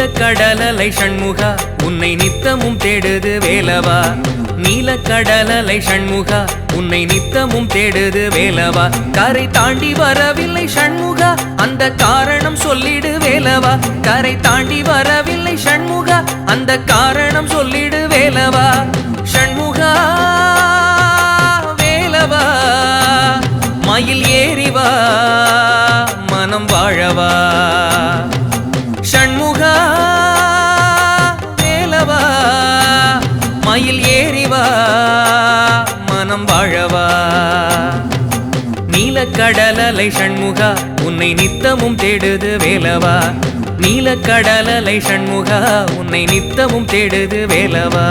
நீலக்கடலலை சண்முகா உன்னை நித்தமும் தேடுது வேலவா? நீலக்கடலலை சண்முகா உன்னை நித்தமும் தேடுது வேலவா? கரை தாண்டி வரவில்லை சண்முகா அந்த காரணம் சொல்லிடு வேலவா? கரை தாண்டி வரவில்லை சண்முகா அந்த காரணம் சொல்லிடு வேலவா? ஷண்முகா வேலவா மயில் ஏறிவா நீலக்கடலலை சண்முகா உன்னை நித்தமும் தேடுது வேலவா? நீலக்கடலலை சண்முகா உன்னை நித்தமும் தேடுது வேலவா?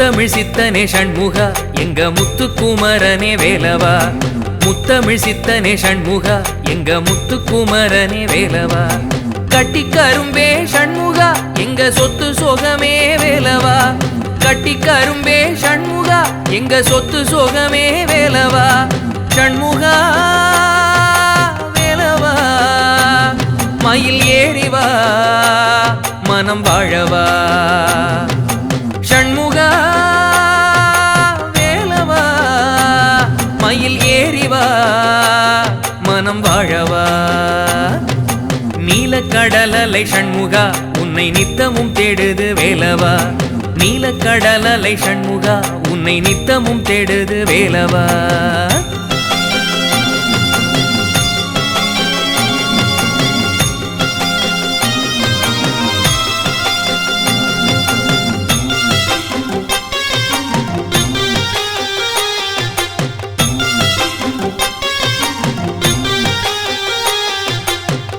முத்தமிழ் சித்தனே ஷண்முகா எங்க முத்துக்குமரனே வேலவா? முத்தமிழ் சித்தனே ஷண்முகா எங்க முத்துக்குமரனே வேலவா? கட்டி கரும்பே ஷண்முகா எங்க சொத்து சோகமே வேலவா? கட்டி கரும்பே ஷண்முகா எங்க சொத்து சோகமே வேலவா? ஷண்முகா வேலவா? மயில் ஏறிவா மனம் வாழவா? நீலக்கடலலை சண்முகா உன்னை நித்தமும் தேடுது வேலவா? நீலக்கடலலை சண்முகா உன்னை நித்தமும் தேடுது வேலவா?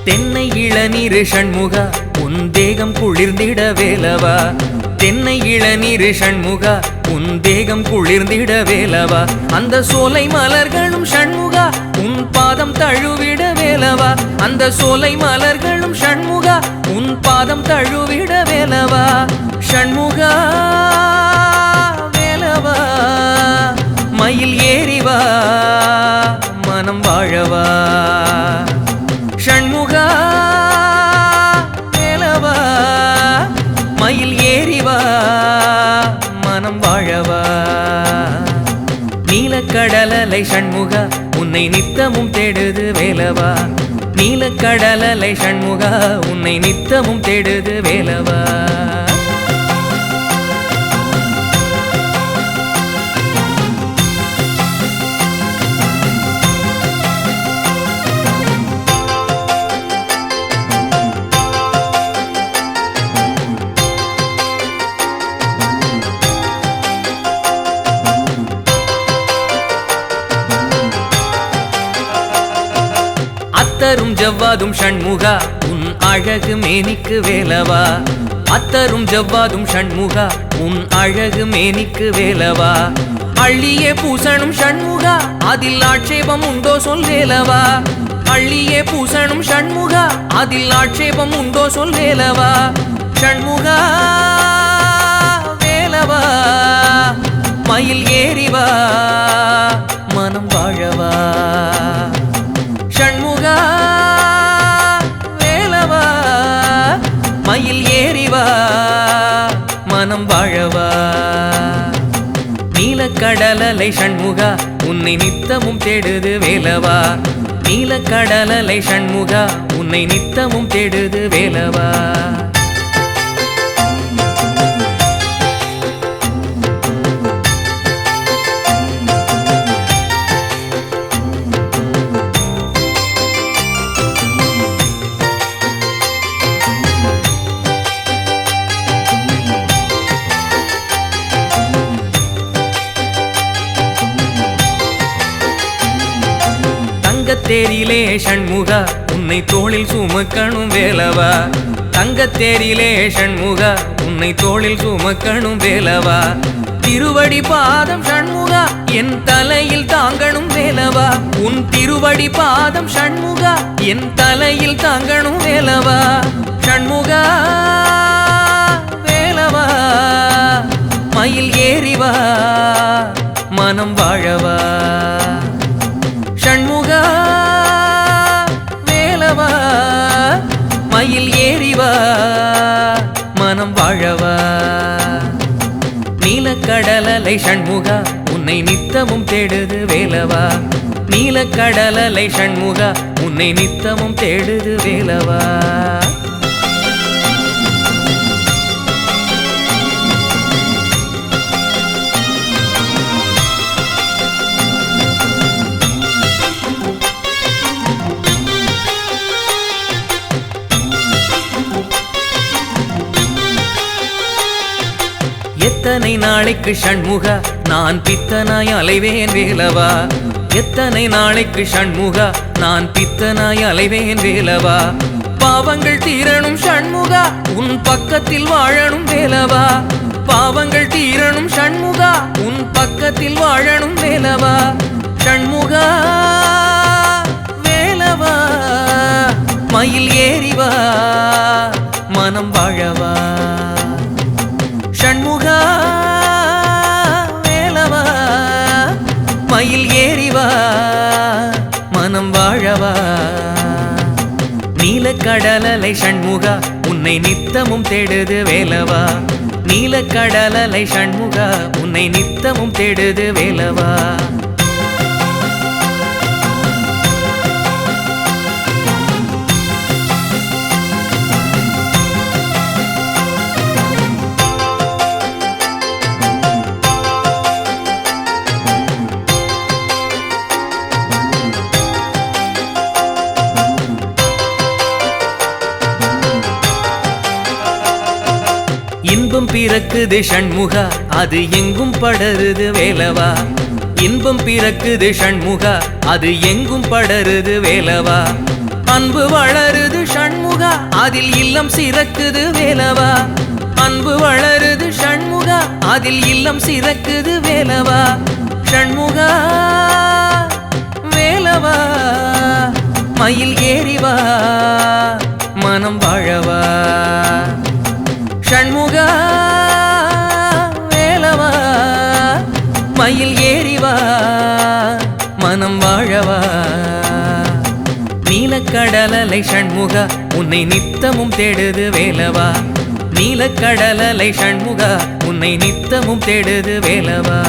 தென்னை இளநீர் ஷண்முகா உன் தேகம் குளிர்ந்திட வேலவா? தென்னை இளநீர் ஷண்முகா உன் தேகம் குளிர்ந்திட வேலவா? அந்த சோலை மலர்களும் ஷண்முகா உன் பாதம் தழுவிட வேலவா? அந்த சோலை மலர்களும் ஷண்முகா உன் பாதம் தழுவிட வேலவா? ஷண்முகா! உன்னை நித்தமும் தேடுது வேலவா. நீலக்கடலலை சண்முகா உன்னை நித்தமும் தேடுது வேலவா. அத்தரும் ஜவ்வாதும் ஷண்முகா உன் அழகு மேனிக்கு வேலவா? அத்தரும் ஜவ்வாதும் ஷண்முகா உன் அழகு மேனிக்கு வேலவா? அள்ளியே பூசணும் ஷண்முகா அதில் ஆட்சேபம் உண்டோ சொல்லேலவா அள்ளியே பூசணும் ஷண்முகா அதில் ஆட்சேபம் உண்டோ சொல்லேலவா ஷண்முகா! கடலலை சண்முகா உன்னை நித்தமும் தேடுது வேலவா? நீல கடலலை சண்முகா உன்னை நித்தமும் தேடுது வேலவா? தங்கத்தேரிலே ஷண்முகா உன்னை தோளில் சுமக்கணும் வேலவா தங்கத்தேரிலே ஷண்முகா உன்னை தோளில் சுமக்கணும் வேலவா திருவடி பாதம் ஷண்முகா என் தலையில் தாங்கணும் வேலவா உன் திருவடி பாதம் ஷண்முகா என் தலையில் தாங்கணும் வேலவா உன்னை நித்தமும் தேடுது வேலவா? நீலக்கடலலை ஷண்முகா உன்னை நித்தமும் தேடுது வேலவா? எத்தனை நாளைக்கு ஷண்முகா நான் பித்தனாய் அலைவேன் வேலவா? எத்தனை நாளைக்கு ஷண்முகா நான் பித்தனாய் அலைவேன் வேலவா? பாவங்கள் தீரணும் ஷண்முகா உன் பக்கத்தில் வாழணும் வேலவா? பாவங்கள் தீரணும் ஷண்முகா உன் பக்கத்தில் வாழணும் வேலவா? ஷண்முகா நீலக்கடலலை சண்முகா உன்னை நித்தமும் தேடுது வேலவா? நீலக்கடலலை சண்முகா உன்னை நித்தமும் தேடுது வேலவா? இன்பம் பிறக்குது ஷண்முகா அது எங்கும் படருது வேலவா? இன்பம் பிறக்குது ஷண்முகா அது எங்கும் படருது வேலவா? அன்பு வளருது ஷண்முகா அதில் இல்லம் சிறக்குது வேலவா? அன்பு வளருது ஷண்முகா அதில் இல்லம் சிறக்குது வேலவா? ஷண்முகா நீலக்கடலலை ஷண்முகா உன்னை நித்தமும் தேடுது வேலவா? நீலக்கடலலை ஷண்முகா உன்னை நித்தமும் தேடுது வேலவா?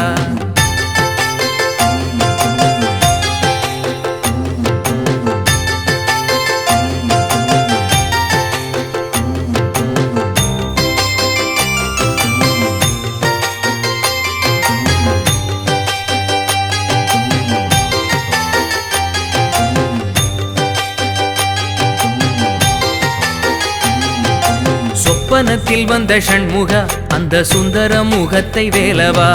சொப்பனத்தில் வந்த ஷண்முகா அந்த சுந்தர முகத்தை வேலவா?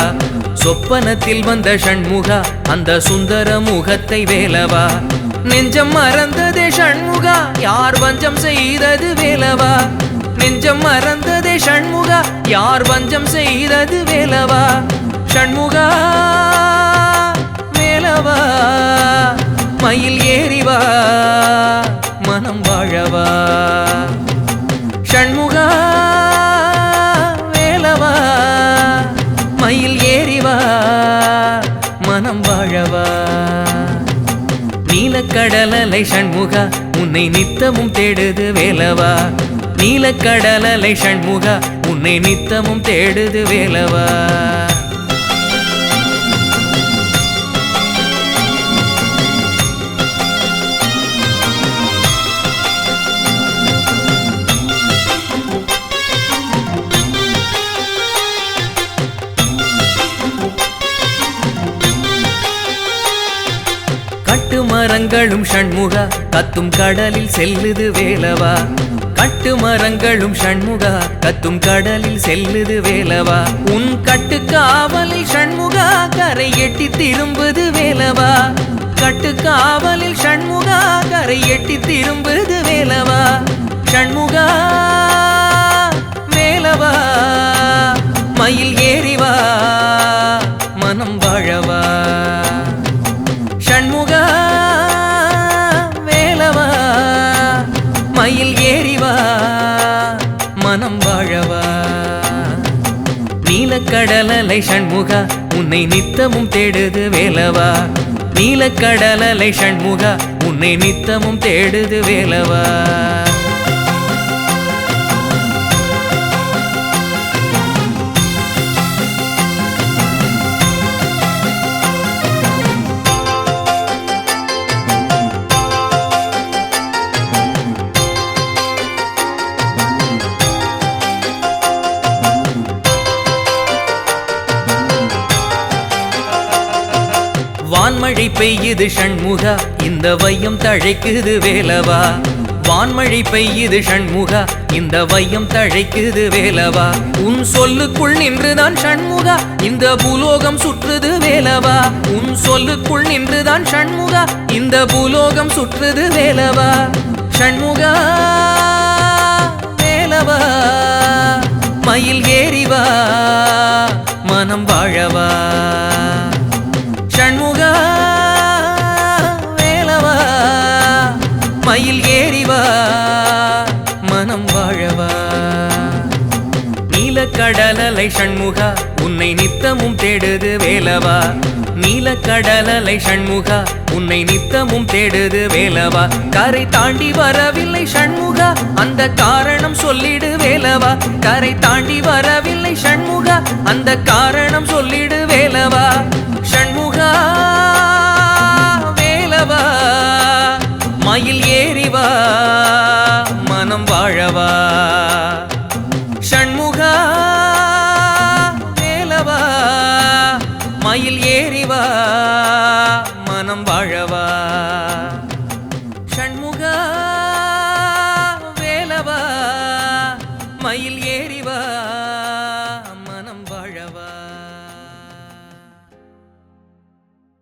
சொப்பனத்தில் வந்த ஷண்முகா அந்த சுந்தர முகத்தை வேலவா? நெஞ்சம் மறந்ததே ஷண்முகா யார் வஞ்சம் செய்தது வேலவா? நெஞ்சம் மறந்ததே ஷண்முகா யார் வஞ்சம் செய்தது வேலவா? ஷண்முகா வேலவா மயில் ஏறிவா மனம் வாழவா? ஷண்முக நீலக்கடலலை ஷண்முகா உன்னை நித்தமும் தேடுது வேலவா? நீலக்கடலலை ஷண்முகா உன்னை நித்தமும் தேடுது வேலவா? மரங்களும் ஷண்முகா கத்தும் கடலில் செல்லுது வேலவா? கட்டு மரங்களும் ஷண்முகா கத்தும் கடலில் செல்லுது வேலவா? உன் கட்டு காவலில் ஷண்முகா கரை எட்டி திரும்புது வேலவா? கட்டு காவலில் ஷண்முகா கரை எட்டி திரும்புது வேலவா? ஷண்முகா வேலவா? மயில் ஏறிவா மனம் நீலக்கடலலை ஷண்முகா உன்னை நித்தமும் தேடுது வேலவா? நீலக்கடலலை ஷண்முகா உன்னை நித்தமும் தேடுது வேலவா? வான்மழை பெய்யுது ஷண்முகா இந்த வையம் தழைக்குது வேலவா. வான்மழை பெய்யுது ஷண்முகா இந்த வையம் தழைக்குது வேலவா. உன் சொல்லுக்குள் நின்றுதான் ஷண்முகா இந்த பூலோகம் சுற்றுது வேலவா. உன் சொல்லுக்குள் நின்றுதான் ஷண்முகா இந்த பூலோகம் சுற்றுது வேலவா. ஷண்முகா வேலவா. மயில் ஏறிவா. மனம் வாழவா. ஷண்முக நீலக்கடலலை சண்முகா உன்னை நித்தமும் தேடுது வேலவா? நீலக்கடலலை சண்முகா உன்னை நித்தமும் தேடுது வேலவா? கரை தாண்டி வரவில்லை சண்முகா அந்த காரணம் சொல்லிடு வேலவா? கரை தாண்டி வரவில்லை சண்முகா அந்த காரணம் சொல்லிடு வேலவா? சண்முகா வேலவா மயில் ஏறிவா மனம் வாழவா?